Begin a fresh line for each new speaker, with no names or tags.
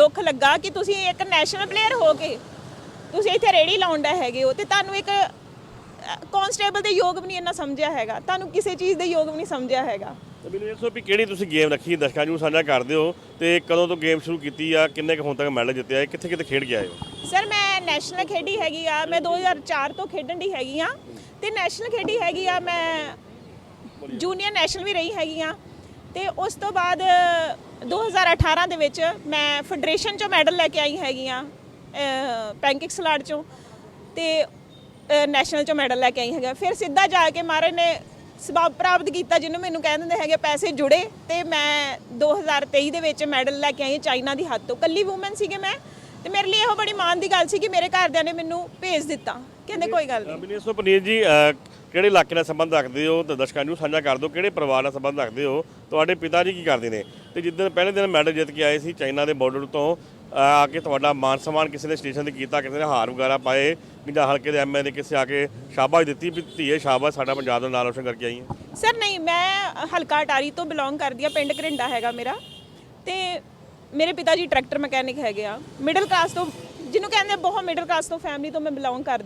ਦੁੱਖ ਲੱਗਾ ਕਿ ਤੁਸੀਂ ਇੱਕ ਨੈਸ਼ਨਲ ਪਲੇਅਰ ਹੋ ਕੇ ਤੁਸੀਂ ਇੱਥੇ ਰੇੜੀ ਲਾਉਂਦਾ ਹੈਗੇ ਹੋ ਤੇ ਤੁਹਾਨੂੰ ਇੱਕ ਕਨਸਟੇਬਲ ਦੇ ਯੋਗ ਵੀ ਨਹੀਂ ਇੰਨਾ ਸਮਝਿਆ ਹੈਗਾ ਤੁਹਾਨੂੰ ਕਿਸੇ ਚੀਜ਼ ਦੇ ਯੋਗ ਵੀ ਨਹੀਂ ਸਮਝਿਆ ਹੈਗਾ।
ਤੇ ਮੈਨੂੰ ਇਹ ਦੱਸੋ ਵੀ ਕਿਹੜੀ ਤੁਸੀਂ ਗੇਮ ਰੱਖੀ ਦਰਸ਼ਕਾਂ ਨੂੰ ਸਾਂਝਾ ਕਰਦੇ ਹੋ ਤੇ ਕਦੋਂ ਤੋਂ ਗੇਮ ਸ਼ੁਰੂ ਕੀਤੀ ਆ ਕਿੰਨੇ ਕੁ ਹੁਣ ਤੱਕ ਮੈਡਲ ਜਿੱਤੇ ਆ ਕਿੱਥੇ ਕਿੱਥੇ ਖੇਡ ਕੇ ਆਏ ਹੋ?
ਸਰ ਮੈਂ ਨੈਸ਼ਨਲ ਖੇਡੀ ਹੈਗੀ ਆ ਮੈਂ 2004 ਤੋਂ ਖੇਡਣ ਦੀ ਹੈਗੀ ਆ ਤੇ ਨੈਸ਼ਨਲ ਖੇਡੀ ਹੈਗੀ ਆ ਮੈਂ ਜੂਨੀਅਰ ਨੈਸ਼ਨਲ ਵੀ ਰਹੀ ਹੈਗੀ ਆ ਤੇ ਉਸ ਤੋਂ ਬਾਅਦ 2018 ਦੇ ਵਿੱਚ ਮੈਂ ਫੈਡਰੇਸ਼ਨ ਚੋਂ ਮੈਡਲ ਲੈ ਕੇ ਆਈ ਹੈਗੀ ਆ ਪੈਂਕਿਕ ਸਲਾਡ ਚੋਂ ਤੇ ਨੈਸ਼ਨਲ ਚੋਂ ਮੈਡਲ ਲੈ ਕੇ ਆਈ ਹੈਗਾ ਫਿਰ ਸਿੱਧਾ ਜਾ ਕੇ ਮਹਾਰਾਜ ਨੇ ਸਬਬ ਪ੍ਰਾਪਤ ਕੀਤਾ ਜਿਹਨੂੰ ਮੈਨੂੰ ਕਹਿ ਦਿੰਦੇ ਹੈਗੇ ਪੈਸੇ ਜੁੜੇ ਤੇ ਮੈਂ 2023 ਦੇ ਵਿੱਚ ਮੈਡਲ ਲੈ ਕੇ ਆਈ ਚਾਈਨਾ ਦੀ ਹੱਥ ਤੋਂ। ਕੱਲੀ ਔਮਨ ਸੀਗੇ ਮੈਂ ਤੇ ਮੇਰੇ ਲਈ ਇਹੋ ਬੜੀ ਮਾਣ ਦੀ ਗੱਲ ਸੀ ਕਿ ਮੇਰੇ ਘਰਦਿਆਂ ਨੇ ਮੈਨੂੰ ਭੇਜ ਦਿੱਤਾ। ਕਹਿੰਦੇ ਕੋਈ ਗੱਲ ਨਹੀਂ।
ਮੈਨੂੰ ਇਹ ਪਨੀਰ ਜੀ ਕਿਹੜੇ ਇਲਾਕੇ ਨਾਲ ਸੰਬੰਧ ਰੱਖਦੇ ਹੋ? ਤੇ ਦਰਸ਼ਕਾਂ ਨੂੰ ਸਾਂਝਾ ਕਰ ਦਿਓ, ਕਿਹੜੇ ਪਰਿਵਾਰ ਨਾਲ ਸੰਬੰਧ ਰੱਖਦੇ ਹੋ? ਤੁਹਾਡੇ ਪਿਤਾ ਜੀ ਕੀ ਕਰਦੇ ਨੇ? ਤੇ ਜਿੱਦਣ ਪਹਿਲੇ ਦਿਨ ਮੈਡਲ ਜਿੱਤ ਕੇ ਆਏ ਸੀ ਚਾਈਨਾ ਦੇ ਬਾਰਡਰ ਤੋਂ ਆ ਕੇ ਤੁਹਾਡਾ ਮਾਨ ਸਨਮਾਨ ਕਿਸੇ ਨੇ ਸਟੇਸ਼ਨ ਤੇ ਕੀਤਾ, ਕਿਸੇ ਨੇ ਹਾਰ ਵਗੈਰਾ ਪਾਏ ਜਾਂ ਹਲਕੇ ਦੇ ਐਮਐਲਏ ਨੇ ਕਿਸੇ ਆ ਕੇ ਸ਼ਾਬਾਸ਼ ਦਿੱਤੀ ਵੀ ਧੀਏ ਸ਼ਾਬਾਸ਼, ਸਾਡਾ ਪੰਜਾਬ ਦਾ ਨਾਮ ਰੋਸ਼ਨ ਕਰਕੇ ਆਈ ਹੈ।
ਸਰ ਨਹੀਂ, ਮੈਂ ਹਲਕਾ ਅਟਾਰੀ ਤੋਂ ਬਿਲੋਂਗ ਕਰਦੀ ਆ ਪਿੰਡ ਘਰਿੰਡਾ ਹੈਗਾ ਮੇਰਾ। ਤੇ ਮੇਰੇ ਪਿਤਾ ਜੀ ਟਰੈਕਟਰ ਮਕੈਨਿਕ ਹੈਗੇ ਆ। ਮਿਡਲ ਕਲਾਸ ਤੋਂ, ਜਿਹਨੂੰ ਕਹਿੰਦੇ ਬਹੁਤ ਮਿਡਲ ਕਲਾਸ ਤੋਂ ਫੈਮਿਲੀ ਤੋਂ ਮੈਂ ਬਿਲੋਂਗ ਕਰਦੀ